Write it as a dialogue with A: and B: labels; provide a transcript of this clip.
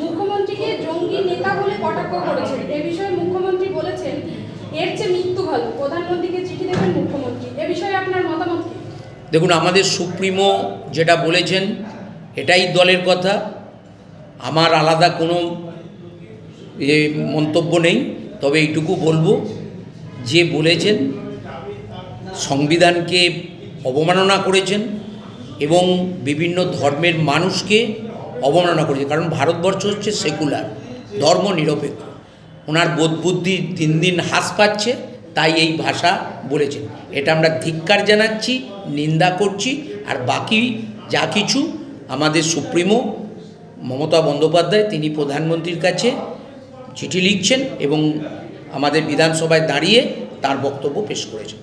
A: মুখ্যমন্ত্রীকে জঙ্গি নেতা বলে কটাক্ষ করেছেন। এ বিষয়ে মুখ্যমন্ত্রী বলেছেন এর চেয়ে মৃত্যু ভালো। প্রধানমন্ত্রীকে চিঠি দেবেন মুখ্যমন্ত্রী। এ বিষয়ে আপনার মতামত কি?
B: দেখুন আমাদের সুপ্রিমো যেটা বলেছেন এটাই দলের কথা। আমার আলাদা কোনো এ মন্তব্য নেই তবে এইটুকু বলব যে বলেছেন সংবিধানকে অবমাননা করেছেন এবং বিভিন্ন ধর্মের মানুষকে অবমাননা করেছে। কারণ ভারতবর্ষ হচ্ছে সেকুলার ধর্ম নিরপেক্ষ ওনার বোধ বুদ্ধি দিন দিন হ্রাস পাচ্ছে, তাই এই ভাষা বলেছেন। এটা আমরা ধিক্কার জানাচ্ছি, নিন্দা করছি, আর বাকি যা কিছু আমাদের সুপ্রিমো মমতা বন্দ্যোপাধ্যায়, তিনি প্রধানমন্ত্রীর কাছে চিঠি লিখছেন এবং আমাদের বিধানসভায় দাঁড়িয়ে তার বক্তব্য পেশ করেছেন।